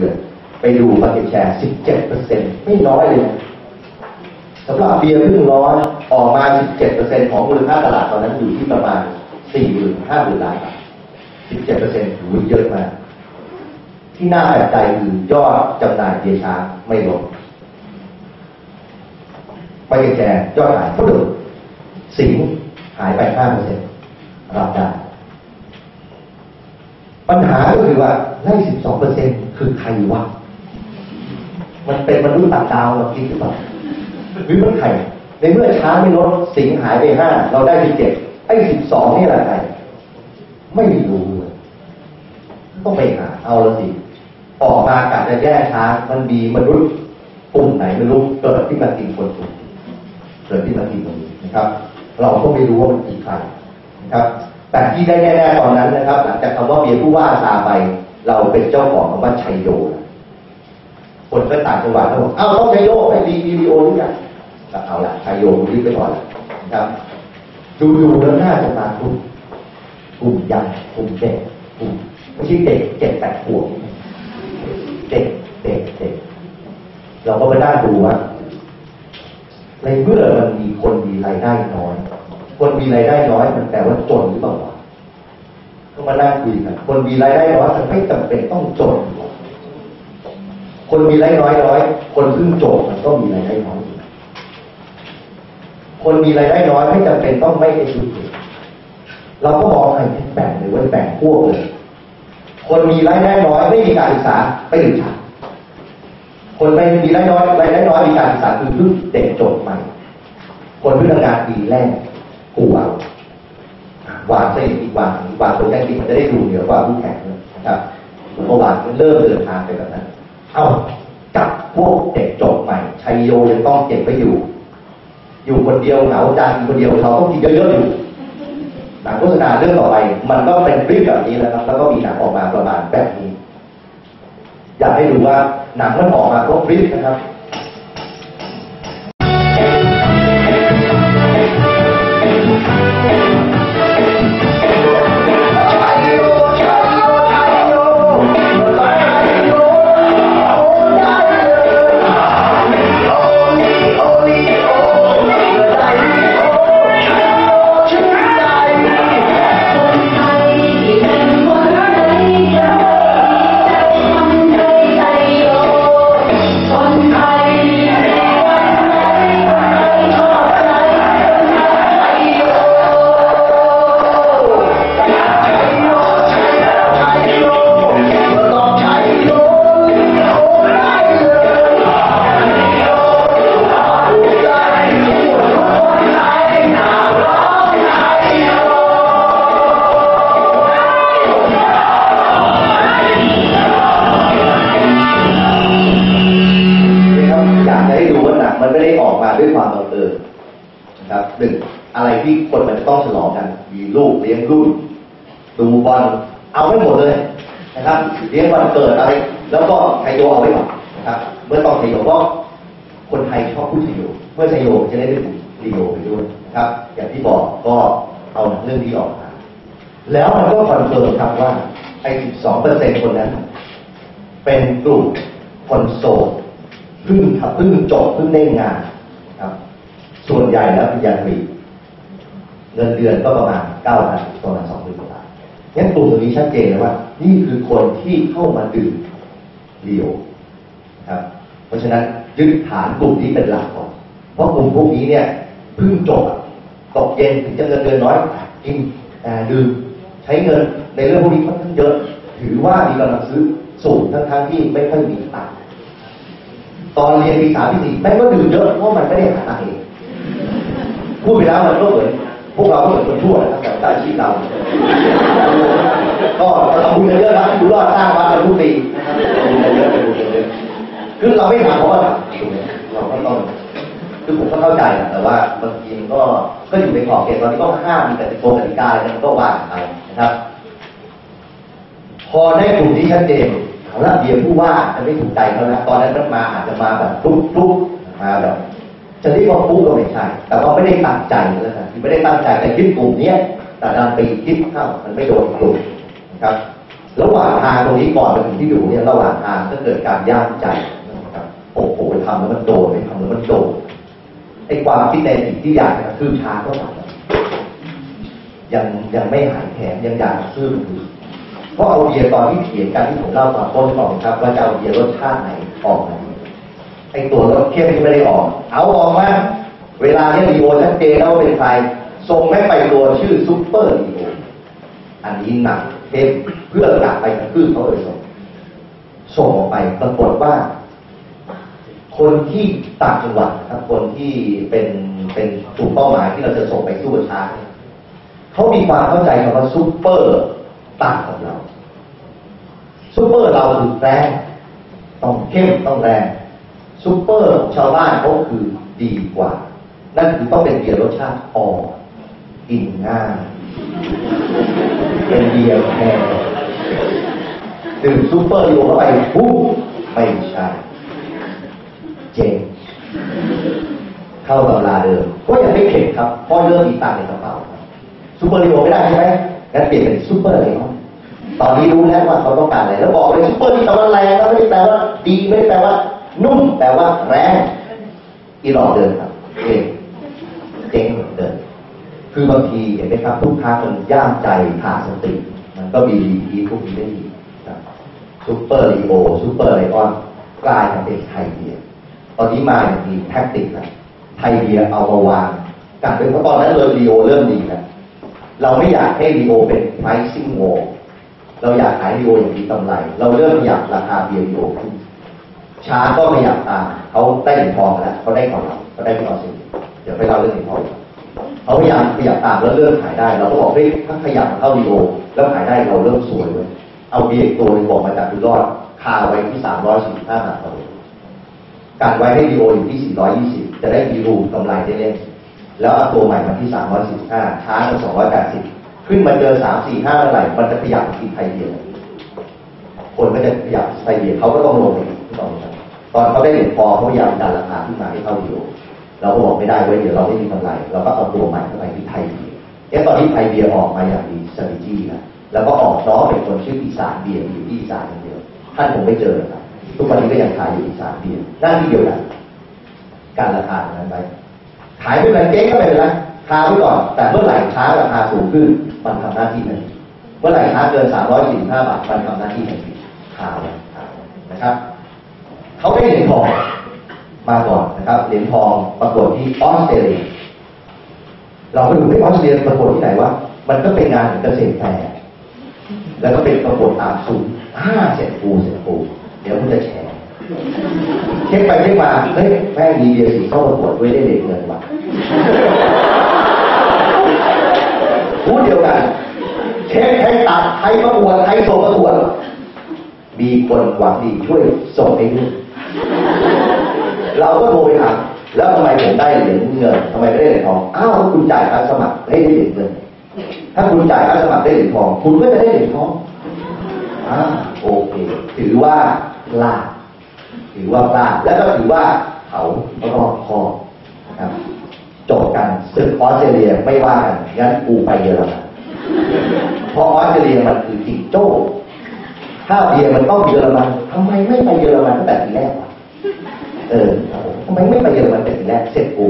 เดือน ไปดูมาเก็ตแชร์ 17%ไม่น้อยเลยนะสำหรับเบียร์พึ่งร้อนออกมา 17%ของมูลค่าตลาดตอนนั้นอยู่ที่ประมาณ 4 5 0 0 0ล้านบาท 17%ถือเยอะมาก ที่น่าแปลกใจคือยอดจำหน่ายเบียร์ช้างไม่ลดไปเก็ตแชร์ยอดขายเท่าเดิมสิงหายไป 5%รับได้ปัญหาก็คือว่าไล่12เปอร์เคือใครวะมันเป็นมนุษย์ต่างดาวเราคิดหรือเปล่าหรือมันใครในเมื่อช้าไม่ลดสิงหายไปห้าเราได้ที่เจ็ดไอ้สิบสองนี่แหละใครไม่รู้เลยต้องไปหาเอาละสิออกมากัดจะแย่ช้ามันมีมนุษย์กลุ่มไหนไม่รู้เกิดที่มากินคนกลุ่มเกิดที่มากินตรงนี้นะครับ เราก็ไม่รู้ว่ามันคือใครนะครับ แต่ที่ได้แน่ๆตอนนั้นนะครับ หลังจากคำว่าเบียร์ผู้ว่าซาไป เราเป็นเจ้าของคำว่าชัยโยคนก็ต่างจังหวัดเขาบอกเอ้าต้องชัยโยไปดีวีดีโอหรือยังก็เอาละชัยโยรีบไปก่อนนะครับ ดูดูแล้วน่าจะมากลุ่มกลุ่มใหญ่กลุ่มเด็กกลุ่มไม่ใช่เด็กเจ็ดแปดขวบเด็กเด็กเด็กเราก็ไปได้ดูว่าในเมื่อมันมีคนมีรายได้น้อย คนมีรายได้น้อยมันแปลว่าจนหรือเปล่า มานั่งคุยกันคนมีรายได้น้อยมันไม่จำเป็นต้องจนคนมีรายได้น้อยน้อยคนเพิ่งจบมันก็มีรายได้น้อยคนมีรายได้น้อยไม่จำเป็นต้องไม่เอชูเเราก็มองให้แบ่งเลยไว้แบ่งพวกเลยคนมีรายได้น้อยไม่มีการศึกษาไปดื่มชาคนไม่มีรายได้น้อยรายได้น้อยมีการศึกษาคือเพิ่งเด็กจบใหม่คนเพิ่งทำงานปีแรกกูเอา วางเส้นอีกวางอีกวางตัวแรกที่มันจะได้ดูเหนือกว่าผู้แข่งนะครับเพราะวางเริ่มเดินทางไปแบบนั้น เอ้าจับพวกเด็กจบใหม่ชัยโยยังต้องเก็บไว้อยู่ อยู่คนเดียวเหงาจังคนเดียวเราต้องกินเยอะๆอยู่หนังโฆษณาเรื่องต่อไป มันก็เป็นคลิปแบบนี้แล้วครับแล้วก็มีหนังออกมาประมาณแบบนี้ อยากให้ดูว่าหนังมันออกมาครบคลิปนะรับนะครับ ต้องฉลองกัน มีลูกเลี้ยงลูกดูบอลเอาไม่หมดเลยนะครับเลี้ยงวันเกิดอะไร แล้วก็ไทยโยเอาไว้ก่อนนะครับเมื่อต้องไทยโยก็คนไทยชอบพูดไทยโยเมื่อไทยโยจะได้ได้ดูรีโยไปด้วยนะครับ อย่างที่บอกก็เอาเรื่องนี้ออกมาแล้วมันก็คอนเฟิร์มครับว่าไอ้12เปอร์เซ็นต์คนนั้น เป็นกลุ่มคนโสดเพิ่งทำเพิ่งจบเพิ่งได้งานครับ ส่วนใหญ่แล้วปริญญาตรี เงินเดือนก็ประมาณเก้าพันประมาณสองหมื่นกว่าบาทงั้นกลุ่มตรงนี้ชัดเจนเลยว่า นี่คือคนที่เข้ามาดื่มเดียวครับ เพราะฉะนั้นยึดฐานกลุ่มนี้เป็นหลักก่อนเพราะกลุ่มพวกนี้เนี่ยเพิ่งจบตกเย็นถึงจะเงินเดือนน้อยกินแต่ดื่มใช้เงินในเรื่องพวกนี้ค่อนข้างเยอะ ถือว่ามีกำลังซื้อสูงทั้งๆที่ไม่ค่อยมีตังค์ตอนเรียนปีสามปีสี่แม่ก็ดื่มเยอะเพราะมันไม่ได้หาตังค์เองพูดไปแล้วมันก็เหมือน พวกเราก็เหมือนคนชั่วนะครับแต่ใต้อาชีพเราก็เราพูดกันเยอะนะดูรอดสร้างวัดกันทุกปีพูดกันเยอะพูดกันเยอะคือเราไม่ถามเพราะว่าถูกไมเราก็ต้องคือผมก็เข้าใจนะแต่ว่าบางทีมันก็ก็อยู่ในขอบเขตตอนที่ต้องห้ามมีกติกากติกาอะไรมันก็ว่าไปนะครับ พอได้กลุ่มที่ชัดเจนเอาละเดี๋ยวผู้ว่าจะไม่ถูกใจเขาแล้วตอนนั้นมันมาอาจจะมาแบบทุกทุกๆมาแบบ จะเรียกว่าปุ๊ก็ไม่ใช่แต่ว่าไม่ได้ตั้งใจแล้วนะไม่ได้ตั้งใจแต่ยึดกลุ่มเนี้ยแต่ดันไปยึดเข้ามันไม่โดนกลุ่มนะครับ ระหว่างทางตรงนี้ก่อนไปถึงที่ดูเนี่ยระหว่างทางก็เกิดการย่ามใจนะครับโอ้โหทำแล้วมันโดนไปทำแล้วมันโดนไอ้ความคิดในสิ่งที่อยากจะคืบช้าก็ตามยังยังไม่หายแค้นยังอยากคืบอยู่เพราะเอาเบียร์ตอนที่เถียงกันที่ผมเล่าตอนต้นบอกครับ ว่าจะเอาเบียร์รสชาติไหนออกมา ไอ้ตัวรสเข้มที่ไม่ได้ออก เอาออกมาเวลาเนี้ยดีโอชัดเจนแล้วว่าเป็นใครส่งให้ไปตัวชื่อซุปเปอร์ดีโออันนี้หนักเข้มเพื่อกลับไปกระทืบเขาเลยส่งส่งออกไปปรากฏว่า คนที่ต่างจังหวัดนะครับคนที่เป็นเป็นกลุ่มเป้าหมายที่เราจะส่งไปสู้กับช้าเนี่ยเขามีความเข้าใจคำว่าซูเปอร์ต่างกับเราซูเปอร์เราคือแรงต้องเข้มต้องแรง ซูเปอร์ของชาวบ้านเขาคือดีกว่า นั่นคือต้องเป็นเบียร์รสชาติอ่อนกินง่ายเป็นเบียร์แพงดื่มซูเปอร์โยเข้าไปปุ๊บไม่ใช่เจ๊งเข้าตำราเดิมก็ยังไม่เข็ดครับเพราะเริ่มมีตังในกระเป๋าซูเปอร์ลีโอไม่ได้ใช่ไหมงั้นเปลี่ยนเป็นซูเปอร์เลออตอนนี้รู้แล้วว่าเขาต้องการอะไรแล้วบอกเลยซูเปอร์ที่แปลว่าแรงแล้วไม่ได้แปลว่าดีไม่ได้แปลว่า นุ่มแปลว่าแรงอีหลอกเดินครับเจ๊งเจ๊งเหมือนเดิมคือบางทีเห็นไหมครับทุกครั้งมันย่ามใจขาดสติ มันก็มีดีทีพวกนี้ได้ดีซูเปอร์ลีโอซูเปอร์ไลออนกลายมาเป็นไทยเบียตอนนี้มาอย่างมีแท็กติกแล้วไทยเบียเอามาวางกันเป็นเพราะตอนนั้นเลยลีโอเริ่มดีแล้วเราไม่อยากให้ลีโอเป็น pricing war เราอยากขายลีโออย่างมีกำไร เราเริ่มอยากราคาเบียร์ลีโอขึ้น ช้าก็ไม่อยากตามเขาได้เหรียญทองแล้วเขาได้ของเราเขาได้ของเราสิเดี๋ยวไปเล่าเรื่องเหรียญทองเขาพยายามขยับตามแล้วเริ่มขายได้ เราก็บอกเฮ้ยถ้าขยับเข้าดีโอแล้วขายได้เราเริ่มสวยเลยเอาเบียร์ตัวนึงบอกมาจากดูรอดคาไว้ที่สามร้อยสี่ห้าบาทต่อเดือนการไว้ให้ดีโออยู่ที่สี่ร้อยยี่สิบจะได้มีรูกำไรได้เล่นแล้วเอาตัวใหม่มาที่สามร้อยสี่ห้าช้ามาสองร้อยแปดสิบขึ้นมาเจอสามสี่ห้าเมื่อไหร่มันจะขยับกินไทยเบียร์คนก็จะขยับไทยเบียร์เขาก็ต้องลงอีก ตอนเขาได้เหรียญทองเขาพยายามดันราคาขึ้นมาให้เข้าเดีโอเราก็บอกไม่ได้เว้ยเดี๋ยวเราไม่มีกำไร เราก็เอาตัวใหม่เข้าไปที่ไทยเบียร์เอ๊ะตอนนี้ไทยเบียร์ออกมาอย่างมีสถิตินะแล้วก็ออกน้องเป็นคนชื่ออีสานเบียร์อยู่ที่อีสานอย่างเดียวท่านผมไม่เจอครับทุกวันนี้ก็ยังขายอยู่อีสานเบียร์หน้าที่เดียวกันการราคานั้นไปขายไม่เป็นเจ๊งก็ไม่เป็นไรคาไว้ก่อน แต่เมื่อไหร่ช้าราคาสูงขึ้นมันทำหน้าที่นั้นเมื่อไหร่ช้าเกิน345บาทมันทำหน้าที่นั้นคาไว้คาไว้นะครับ เขาได้เหรียญทองมาก่อนนะครับเหรียญทองประกวดที่ออสเตรเลียเราไปดูที่ออสเตรเลียประกวดที่ไหนวะมันก็เป็นงานเกษตรแฟร์แล้วก็เป็นประกวดอาบสูงห้าเสร็จปูเสร็จปูเดี๋ยวมันจะแฉเช็คไปเช็คมาเฮ้ยแม่งมีเดียสีเข้าประกวดด้วยได้เหรียญเงินว่ะพูดเดียวกันเช็คให้ตัดใครประกวดใครส่งประกวดมีคนหวังดีช่วยส่งให้ด้วย เราก็โทรไปถามแล้วทำไมผมได้เหรียญเงินทำไมไม่ได้เหรียญทองอ้าวคุณจ่ายค่าสมัครให้ได้เหรียญเงิน ถ้าคุณจ่ายค่าสมัครได้เหรียญทอง คุณก็จะได้เหรียญทองอ่าโอเค ถือว่าพลาดถือว่าพลาดแล้วก็ถือว่าเขารอบคอบนะครับจบกันศึกออสเตรเลียไม่ว่ากันงั้นกูไปเยอรมันเพราะออสเตรเลียมันคือจิงโจ้ ถ้าเบียร์มันต้องเยอรมันทำไมไม่ไปเยอรมันตั้งแต่ทีแรกวะเออทำไมไม่ไปเยอรมันแต่ทีแรกเสร็จกู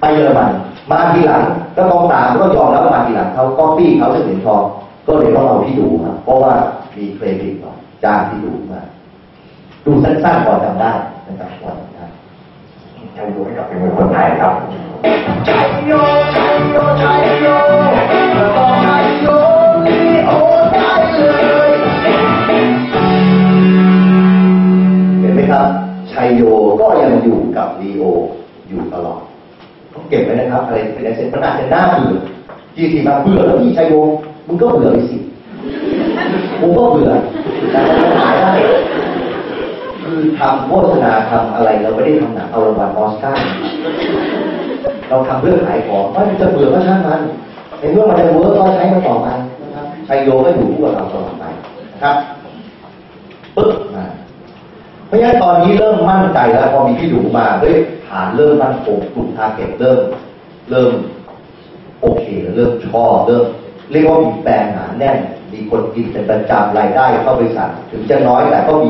ไปเยอรมันมาทีหลังก็ต้องตามก็ยอมแล้วมาทีหลังเขาก็ปี้เขาจะเหรียทองก็เลยต้องเอาพี่ดูครับเพราะว่ามีเครดิตก่อจ้างพี่ดูมาดูสั้นๆพอจำได้นะครับพอจำได้ชัยโยให้กับเป็นคนไทยครับ ครับชัยโยก็ยังอยู่กับลีโออยู่ตลอดต้องเก็บไว้นะครับ อะไรเป็นแอสเซทมันอาจจะน่าเบื่อจีทีมาเบื่อแล้วพี่ชัยโยมึงก็เบื่อไปสิกูก็เบื่อแต่มันหายได้คือทำโฆษณาทำอะไรเราไม่ได้ทำหนังเอารางวัลออสการ์เราทำเพื่อขายของไม่จะเบื่อก็ช่างมันในเมื่อมันจะเวิร์กก็ใช้มันต่อไปนะครับชัยโยก็อยู่คู่กับเราตลอดไปนะครับ ราะฉะนั้นตอนนี้เริ่มมั่นใจแล้วพอมีพี่ดูมาเฮ้ยฐานเริ่มมั่นคงกลุ่มทาร์เก็ตเริ่ม เริ่ม โอเค เริ่มชอบเริ่ม เรียกว่ามีแปลงหนาแน่น มีคนกินเป็นประจำรายได้เข้าบริษัทถึงจะน้อยแต่ก็มี